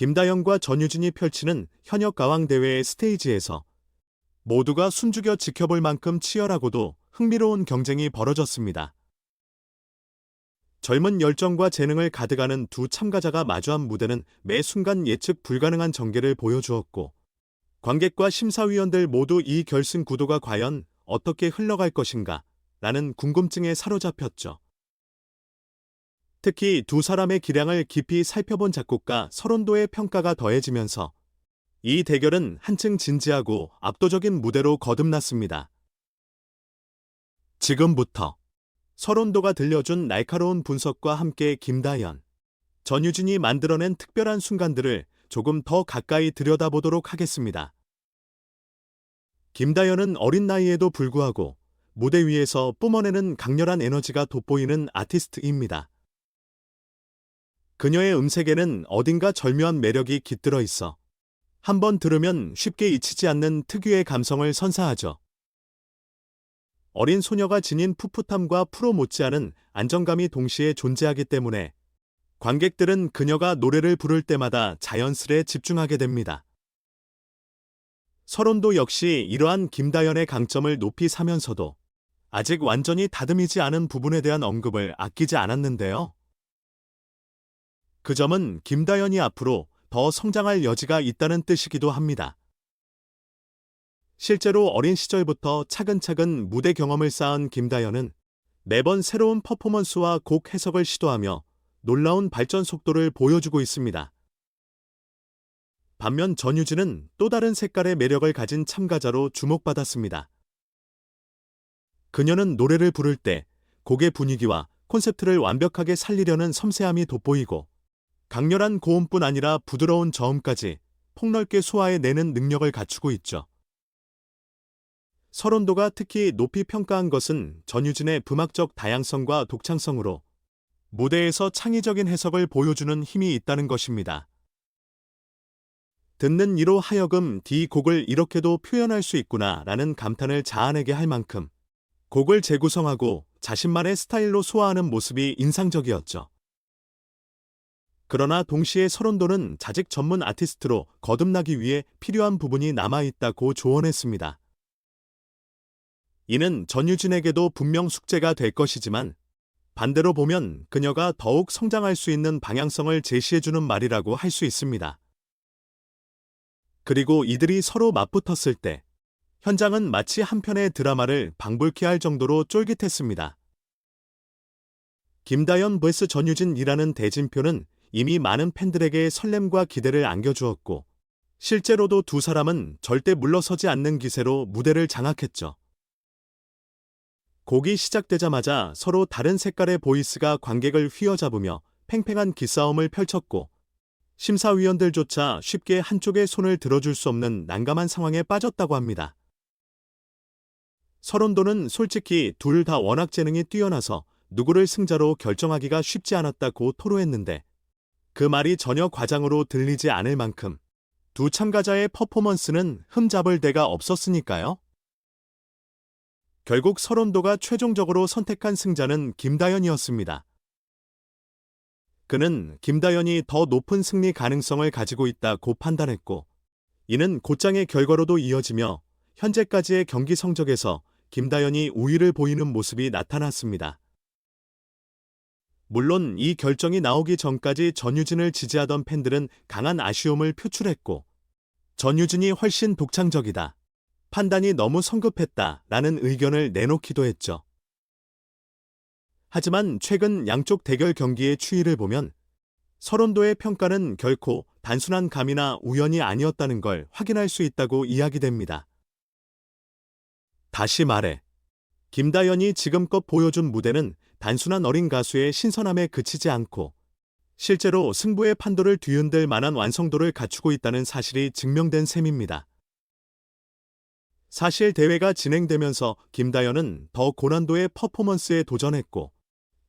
김다영과 전유진이 펼치는 현역 가왕 대회의 스테이지에서 모두가 숨죽여 지켜볼 만큼 치열하고도 흥미로운 경쟁이 벌어졌습니다. 젊은 열정과 재능을 가득하는 두 참가자가 마주한 무대는 매 순간 예측 불가능한 전개를 보여주었고, 관객과 심사위원들 모두 이 결승 구도가 과연 어떻게 흘러갈 것인가 라는 궁금증에 사로잡혔죠. 특히 두 사람의 기량을 깊이 살펴본 작곡가 설원도의 평가가 더해지면서 이 대결은 한층 진지하고 압도적인 무대로 거듭났습니다. 지금부터 설원도가 들려준 날카로운 분석과 함께 김다연, 전유진이 만들어낸 특별한 순간들을 조금 더 가까이 들여다보도록 하겠습니다. 김다연은 어린 나이에도 불구하고 무대 위에서 뿜어내는 강렬한 에너지가 돋보이는 아티스트입니다. 그녀의 음색에는 어딘가 절묘한 매력이 깃들어 있어 한번 들으면 쉽게 잊히지 않는 특유의 감성을 선사하죠. 어린 소녀가 지닌 풋풋함과 프로 못지않은 안정감이 동시에 존재하기 때문에 관객들은 그녀가 노래를 부를 때마다 자연스레 집중하게 됩니다. 설원도 역시 이러한 김다연의 강점을 높이 사면서도 아직 완전히 다듬이지 않은 부분에 대한 언급을 아끼지 않았는데요. 그 점은 김다연이 앞으로 더 성장할 여지가 있다는 뜻이기도 합니다. 실제로 어린 시절부터 차근차근 무대 경험을 쌓은 김다연은 매번 새로운 퍼포먼스와 곡 해석을 시도하며 놀라운 발전 속도를 보여주고 있습니다. 반면 전유진은 또 다른 색깔의 매력을 가진 참가자로 주목받았습니다. 그녀는 노래를 부를 때 곡의 분위기와 콘셉트를 완벽하게 살리려는 섬세함이 돋보이고 강렬한 고음뿐 아니라 부드러운 저음까지 폭넓게 소화해내는 능력을 갖추고 있죠. 설원도가 특히 높이 평가한 것은 전유진의 음악적 다양성과 독창성으로 무대에서 창의적인 해석을 보여주는 힘이 있다는 것입니다. 듣는 이로 하여금 D 곡을 이렇게도 표현할 수 있구나 라는 감탄을 자아내게 할 만큼 곡을 재구성하고 자신만의 스타일로 소화하는 모습이 인상적이었죠. 그러나 동시에 설원도는 자직 전문 아티스트로 거듭나기 위해 필요한 부분이 남아있다고 조언했습니다. 이는 전유진에게도 분명 숙제가 될 것이지만 반대로 보면 그녀가 더욱 성장할 수 있는 방향성을 제시해주는 말이라고 할 수 있습니다. 그리고 이들이 서로 맞붙었을 때 현장은 마치 한 편의 드라마를 방불케 할 정도로 쫄깃했습니다. 김다연 vs 전유진이라는 대진표는 이미 많은 팬들에게 설렘과 기대를 안겨주었고 실제로도 두 사람은 절대 물러서지 않는 기세로 무대를 장악했죠. 곡이 시작되자마자 서로 다른 색깔의 보이스가 관객을 휘어잡으며 팽팽한 기싸움을 펼쳤고 심사위원들조차 쉽게 한쪽의 손을 들어줄 수 없는 난감한 상황에 빠졌다고 합니다. 설원도는 솔직히 둘 다 워낙 재능이 뛰어나서 누구를 승자로 결정하기가 쉽지 않았다고 토로했는데 그 말이 전혀 과장으로 들리지 않을 만큼 두 참가자의 퍼포먼스는 흠잡을 데가 없었으니까요. 결국 설원도가 최종적으로 선택한 승자는 김다연이었습니다. 그는 김다연이 더 높은 승리 가능성을 가지고 있다고 판단했고, 이는 곧장의 결과로도 이어지며 현재까지의 경기 성적에서 김다연이 우위를 보이는 모습이 나타났습니다. 물론 이 결정이 나오기 전까지 전유진을 지지하던 팬들은 강한 아쉬움을 표출했고, 전유진이 훨씬 독창적이다. 판단이 너무 성급했다. 라는 의견을 내놓기도 했죠. 하지만 최근 양쪽 대결 경기의 추이를 보면 설원도의 평가는 결코 단순한 감이나 우연이 아니었다는 걸 확인할 수 있다고 이야기됩니다. 다시 말해, 김다연이 지금껏 보여준 무대는 단순한 어린 가수의 신선함에 그치지 않고 실제로 승부의 판도를 뒤흔들 만한 완성도를 갖추고 있다는 사실이 증명된 셈입니다. 사실 대회가 진행되면서 김다연은 더 고난도의 퍼포먼스에 도전했고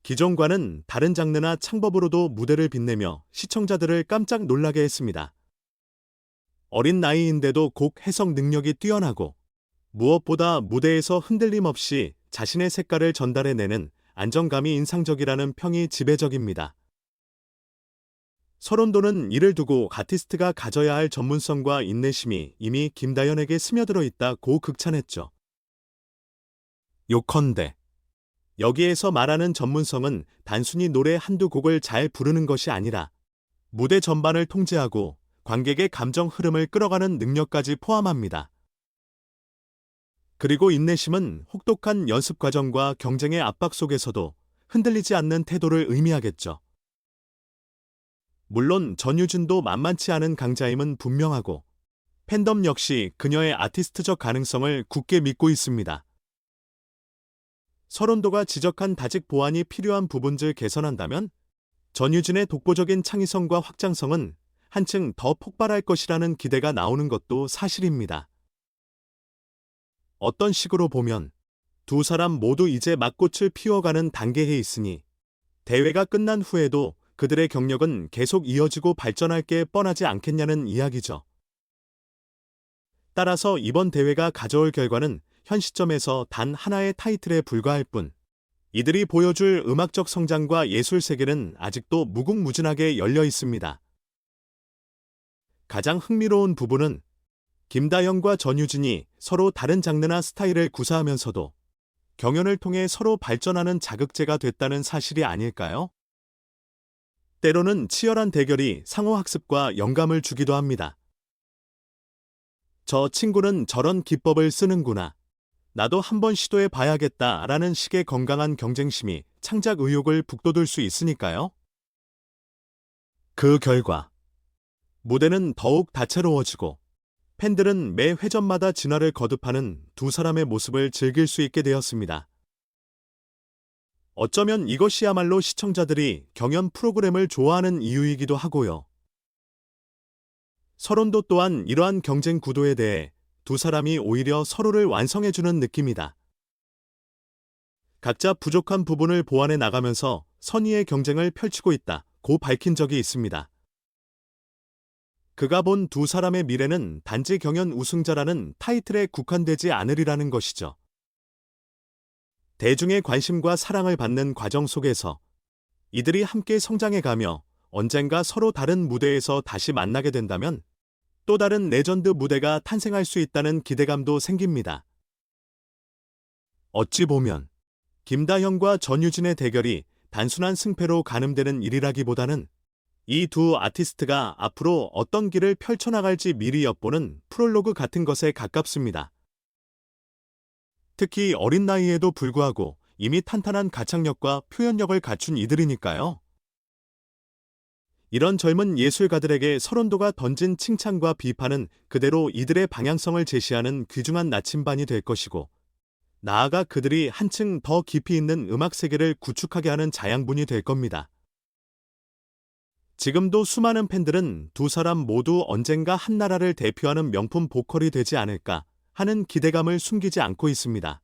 기존과는 다른 장르나 창법으로도 무대를 빛내며 시청자들을 깜짝 놀라게 했습니다. 어린 나이인데도 곡 해석 능력이 뛰어나고 무엇보다 무대에서 흔들림 없이 자신의 색깔을 전달해내는 안정감이 인상적이라는 평이 지배적입니다. 서론도는 이를 두고 가티스트가 가져야 할 전문성과 인내심이 이미 김다연에게 스며들어 있다고 극찬했죠. 요컨대 여기에서 말하는 전문성은 단순히 노래 한두 곡을 잘 부르는 것이 아니라 무대 전반을 통제하고 관객의 감정 흐름을 끌어가는 능력까지 포함합니다. 그리고 인내심은 혹독한 연습 과정과 경쟁의 압박 속에서도 흔들리지 않는 태도를 의미하겠죠. 물론 전유진도 만만치 않은 강자임은 분명하고 팬덤 역시 그녀의 아티스트적 가능성을 굳게 믿고 있습니다. 서론도가 지적한 다직 보완이 필요한 부분들 개선한다면 전유진의 독보적인 창의성과 확장성은 한층 더 폭발할 것이라는 기대가 나오는 것도 사실입니다. 어떤 식으로 보면 두 사람 모두 이제 막꽃을 피워가는 단계에 있으니 대회가 끝난 후에도 그들의 경력은 계속 이어지고 발전할 게 뻔하지 않겠냐는 이야기죠. 따라서 이번 대회가 가져올 결과는 현 시점에서 단 하나의 타이틀에 불과할 뿐 이들이 보여줄 음악적 성장과 예술 세계는 아직도 무궁무진하게 열려 있습니다. 가장 흥미로운 부분은 김다영과 전유진이 서로 다른 장르나 스타일을 구사하면서도 경연을 통해 서로 발전하는 자극제가 됐다는 사실이 아닐까요? 때로는 치열한 대결이 상호 학습과 영감을 주기도 합니다. 저 친구는 저런 기법을 쓰는구나. 나도 한번 시도해 봐야겠다 라는 식의 건강한 경쟁심이 창작 의욕을 북돋을 수 있으니까요. 그 결과 무대는 더욱 다채로워지고 팬들은 매 회전마다 진화를 거듭하는 두 사람의 모습을 즐길 수 있게 되었습니다. 어쩌면 이것이야말로 시청자들이 경연 프로그램을 좋아하는 이유이기도 하고요. 서론도 또한 이러한 경쟁 구도에 대해 두 사람이 오히려 서로를 완성해주는 느낌이다. 각자 부족한 부분을 보완해 나가면서 선의의 경쟁을 펼치고 있다. 고 밝힌 적이 있습니다. 그가 본 두 사람의 미래는 단지 경연 우승자라는 타이틀에 국한되지 않으리라는 것이죠. 대중의 관심과 사랑을 받는 과정 속에서 이들이 함께 성장해 가며 언젠가 서로 다른 무대에서 다시 만나게 된다면 또 다른 레전드 무대가 탄생할 수 있다는 기대감도 생깁니다. 어찌 보면 김다형과 전유진의 대결이 단순한 승패로 가늠되는 일이라기보다는 이 두 아티스트가 앞으로 어떤 길을 펼쳐나갈지 미리 엿보는 프롤로그 같은 것에 가깝습니다. 특히 어린 나이에도 불구하고 이미 탄탄한 가창력과 표현력을 갖춘 이들이니까요. 이런 젊은 예술가들에게 서론도가 던진 칭찬과 비판은 그대로 이들의 방향성을 제시하는 귀중한 나침반이 될 것이고, 나아가 그들이 한층 더 깊이 있는 음악 세계를 구축하게 하는 자양분이 될 겁니다. 지금도 수많은 팬들은 두 사람 모두 언젠가 한 나라를 대표하는 명품 보컬이 되지 않을까 하는 기대감을 숨기지 않고 있습니다.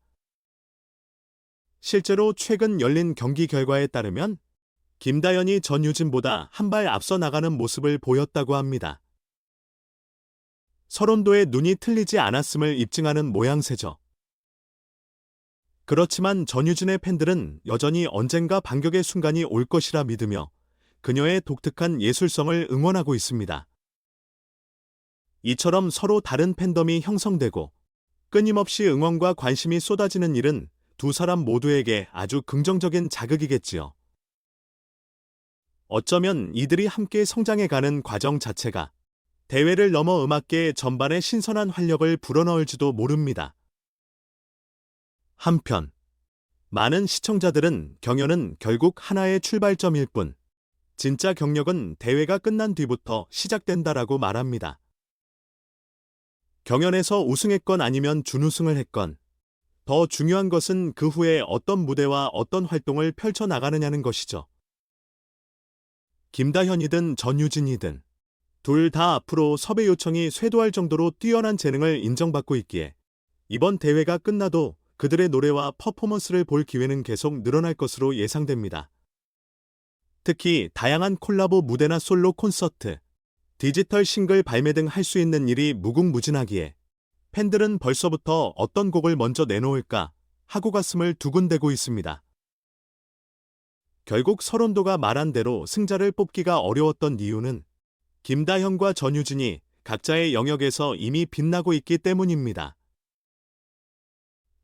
실제로 최근 열린 경기 결과에 따르면 김다연이 전유진보다 한 발 앞서 나가는 모습을 보였다고 합니다. 서론도의 눈이 틀리지 않았음을 입증하는 모양새죠. 그렇지만 전유진의 팬들은 여전히 언젠가 반격의 순간이 올 것이라 믿으며 그녀의 독특한 예술성을 응원하고 있습니다. 이처럼 서로 다른 팬덤이 형성되고 끊임없이 응원과 관심이 쏟아지는 일은 두 사람 모두에게 아주 긍정적인 자극이겠지요. 어쩌면 이들이 함께 성장해가는 과정 자체가 대회를 넘어 음악계 전반에 신선한 활력을 불어넣을지도 모릅니다. 한편, 많은 시청자들은 경연은 결국 하나의 출발점일 뿐, 진짜 경력은 대회가 끝난 뒤부터 시작된다라고 말합니다. 경연에서 우승했건 아니면 준우승을 했건 더 중요한 것은 그 후에 어떤 무대와 어떤 활동을 펼쳐 나가느냐는 것이죠. 김다현이든 전유진이든 둘 다 앞으로 섭외 요청이 쇄도할 정도로 뛰어난 재능을 인정받고 있기에 이번 대회가 끝나도 그들의 노래와 퍼포먼스를 볼 기회는 계속 늘어날 것으로 예상됩니다. 특히 다양한 콜라보 무대나 솔로 콘서트, 디지털 싱글 발매 등 할 수 있는 일이 무궁무진하기에 팬들은 벌써부터 어떤 곡을 먼저 내놓을까 하고 가슴을 두근대고 있습니다. 결국 서론도가 말한 대로 승자를 뽑기가 어려웠던 이유는 김다현과 전유진이 각자의 영역에서 이미 빛나고 있기 때문입니다.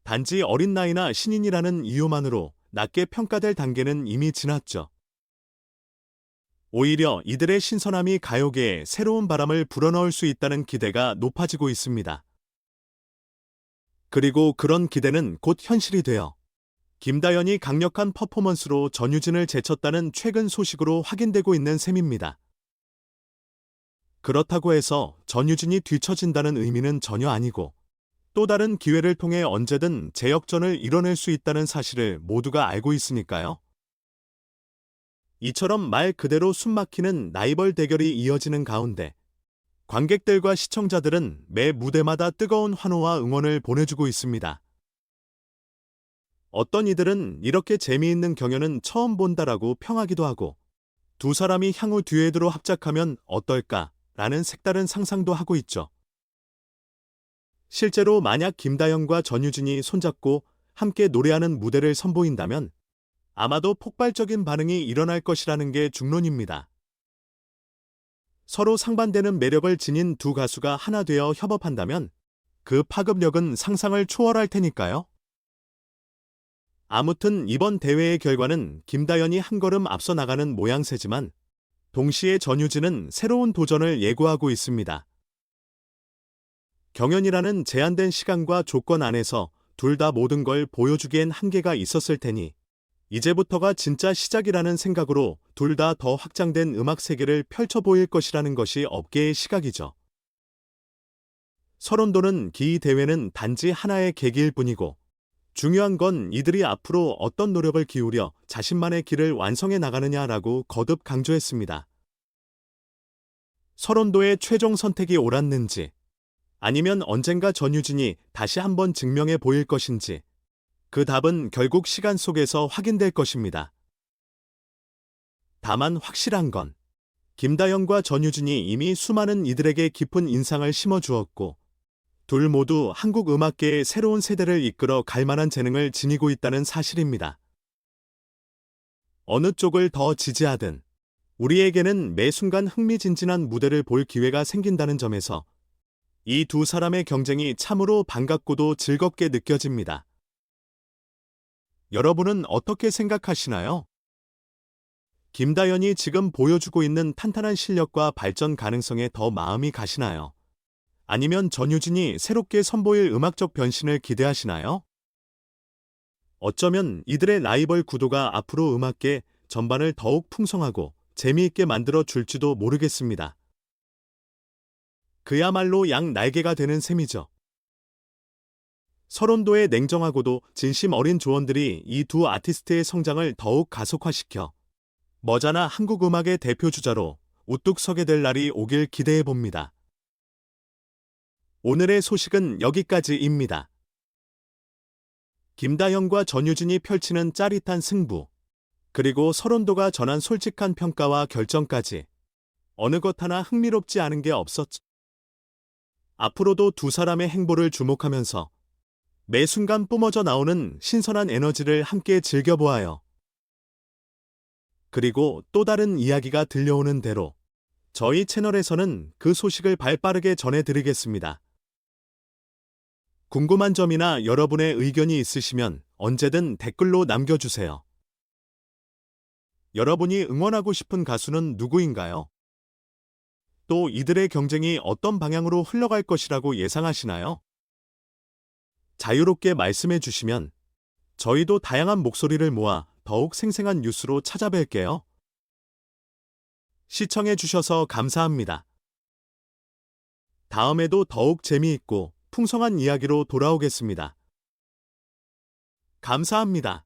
단지 어린 나이나 신인이라는 이유만으로 낮게 평가될 단계는 이미 지났죠. 오히려 이들의 신선함이 가요계에 새로운 바람을 불어넣을 수 있다는 기대가 높아지고 있습니다. 그리고 그런 기대는 곧 현실이 되어 김다연이 강력한 퍼포먼스로 전유진을 제쳤다는 최근 소식으로 확인되고 있는 셈입니다. 그렇다고 해서 전유진이 뒤처진다는 의미는 전혀 아니고 또 다른 기회를 통해 언제든 재역전을 이뤄낼 수 있다는 사실을 모두가 알고 있으니까요. 이처럼 말 그대로 숨막히는 라이벌 대결이 이어지는 가운데 관객들과 시청자들은 매 무대마다 뜨거운 환호와 응원을 보내주고 있습니다. 어떤 이들은 이렇게 재미있는 경연은 처음 본다라고 평하기도 하고 두 사람이 향후 듀엣으로 합작하면 어떨까 라는 색다른 상상도 하고 있죠. 실제로 만약 김다영과 전유진이 손잡고 함께 노래하는 무대를 선보인다면 아마도 폭발적인 반응이 일어날 것이라는 게 중론입니다. 서로 상반되는 매력을 지닌 두 가수가 하나 되어 협업한다면 그 파급력은 상상을 초월할 테니까요. 아무튼 이번 대회의 결과는 김다연이 한 걸음 앞서 나가는 모양새지만 동시에 전유진은 새로운 도전을 예고하고 있습니다. 경연이라는 제한된 시간과 조건 안에서 둘 다 모든 걸 보여주기엔 한계가 있었을 테니 이제부터가 진짜 시작이라는 생각으로 둘 다 더 확장된 음악 세계를 펼쳐 보일 것이라는 것이 업계의 시각이죠. 서론도는 기 대회는 단지 하나의 계기일 뿐이고 중요한 건 이들이 앞으로 어떤 노력을 기울여 자신만의 길을 완성해 나가느냐라고 거듭 강조했습니다. 서론도의 최종 선택이 옳았는지 아니면 언젠가 전유진이 다시 한번 증명해 보일 것인지 그 답은 결국 시간 속에서 확인될 것입니다. 다만 확실한 건 김다영과 전유진이 이미 수많은 이들에게 깊은 인상을 심어 주었고 둘 모두 한국 음악계의 새로운 세대를 이끌어 갈 만한 재능을 지니고 있다는 사실입니다. 어느 쪽을 더 지지하든 우리에게는 매 순간 흥미진진한 무대를 볼 기회가 생긴다는 점에서 이 두 사람의 경쟁이 참으로 반갑고도 즐겁게 느껴집니다. 여러분은 어떻게 생각하시나요? 김다연이 지금 보여주고 있는 탄탄한 실력과 발전 가능성에 더 마음이 가시나요? 아니면 전유진이 새롭게 선보일 음악적 변신을 기대하시나요? 어쩌면 이들의 라이벌 구도가 앞으로 음악계 전반을 더욱 풍성하고 재미있게 만들어 줄지도 모르겠습니다. 그야말로 양 날개가 되는 셈이죠. 서론도의 냉정하고도 진심 어린 조언들이 이 두 아티스트의 성장을 더욱 가속화시켜 머자나 한국 음악의 대표 주자로 우뚝 서게 될 날이 오길 기대해 봅니다. 오늘의 소식은 여기까지입니다. 김다영과 전유진이 펼치는 짜릿한 승부, 그리고 서론도가 전한 솔직한 평가와 결정까지 어느 것 하나 흥미롭지 않은 게 없었죠. 앞으로도 두 사람의 행보를 주목하면서 매 순간 뿜어져 나오는 신선한 에너지를 함께 즐겨보아요. 그리고 또 다른 이야기가 들려오는 대로 저희 채널에서는 그 소식을 발빠르게 전해드리겠습니다. 궁금한 점이나 여러분의 의견이 있으시면 언제든 댓글로 남겨주세요. 여러분이 응원하고 싶은 가수는 누구인가요? 또 이들의 경쟁이 어떤 방향으로 흘러갈 것이라고 예상하시나요? 자유롭게 말씀해 주시면 저희도 다양한 목소리를 모아 더욱 생생한 뉴스로 찾아뵐게요. 시청해 주셔서 감사합니다. 다음에도 더욱 재미있고 풍성한 이야기로 돌아오겠습니다. 감사합니다.